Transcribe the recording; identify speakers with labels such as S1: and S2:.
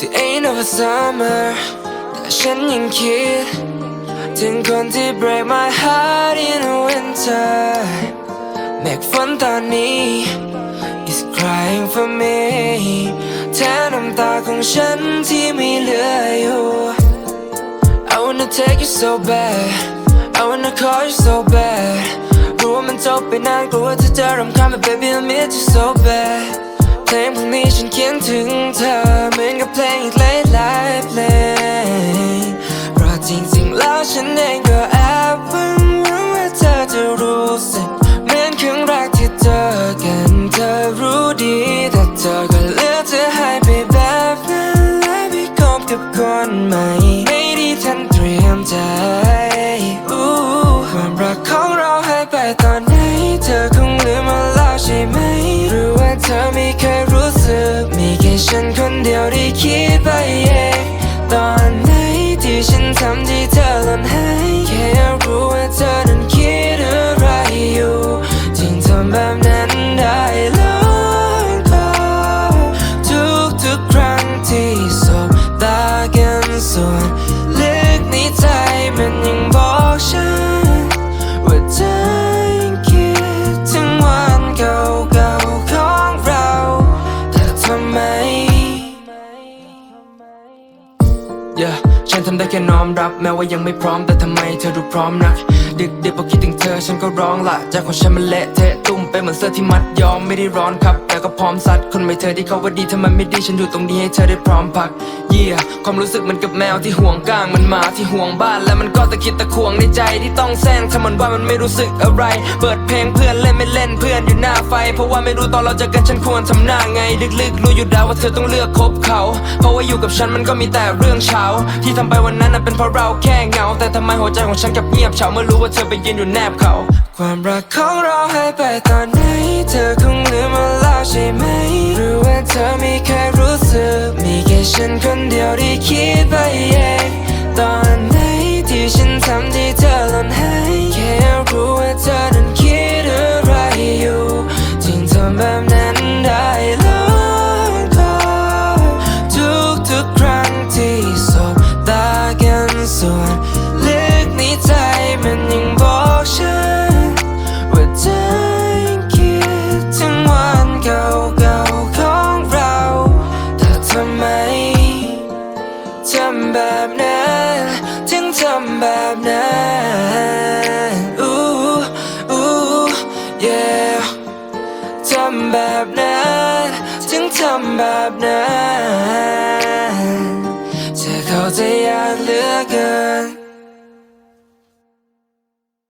S1: the end of a summer แต่ฉันยังคิด ถึงคนที่ break my heart in the winter เมฆฝนตอนนี้ is crying for me แทนน้ำตาของฉันที่ไม่เหลืออยู่ I wanna take you so bad I wanna call you so bad รู้ว่ามันจบไปนานกลัวเธอจะรำคาญ but baby I miss you so bad เพลงพวกนี้ฉันเขียนถึงเธอ เหมือนกับเพลงอีกหลายเพลงเพราะจริงๆแล้วฉันเองก็แอบหวังว่าเธอจะรู้สึกเหมือนครั้งแรกที่เจอกันเธอรู้ดีแต่เธอก็เลือกจะหายไปแบบนั้นและไปคบกับคนใหม่ไม่ได้ทันเตรียมใจอู้ความรักของเราหายไปตอนไหนเธอคงลืมมาแล้วใช่ไหมหรือว่าเธอไม่เคยรู้สึก ฉันคนเดียวที่คิดไปเองตอนไหนที่ฉันทำที่เธอหล่นหาย Yeah ฉันทำได้แค่น้อมรับแม้ว่ายังไม่พร้อมแต่ทำไมเธอดูพร้อมนัก ดึกดึกพอคิดถึงเธอฉันก็ร้องละใจของฉันมันเละเทะตุ้มไปเหมือนเสื้อที่มัดยอมไม่ได้ร้อนครับ แต่ก็พร้อมซัดคนไม่เธอที่เขาว่าดีถ้ามันไม่ดีฉันอยู่ตรงนี้ให้เธอได้พร้อมพักเยี่ยความรู้สึกเหมันกับแมวที่ห่วงก้างมันหมาที่ห่วงบ้าน และมันก็ตะคิดตะขวงในใจที่ต้องแซงถ้ามันว่ามันไม่รู้สึกอะไร เปิดเพลงเพื่อนเล่นไม่เล่นเพื่อนอยู่หน้าไฟ เพราะว่าไม่รู้ตอนเราจอกันฉันควรทำหน้าไงลึกๆรู้อยู่แล้วว่าเธอต้องเลือกคบเขา เพราะว่าอยู่กับฉันมันก็มีแต่เรื่องเช้าที่ทำไปวันนั้นน่ะเป็นเพราะเราแค่เหงา แต่ทำไมหัวใจของฉันกลับเงียบเฉาเมื่อรู้ว่าเธอไปยืนอยู่แนบเขา ความรักของเราหายไปตอนไหน เธอคงลืมมาแล้วใช่ไหม หรือว่าเธอมีแค่รู้สึก มีแค่ฉันคนเดียวที่คิดไปเอง ตอนไหนที่ฉันทำที่ำแบบนั้นอู้อู้ yeah ทำแบบนั้นถึงทำแบบนั้นเธอเข้าใจยากเหลือเกิน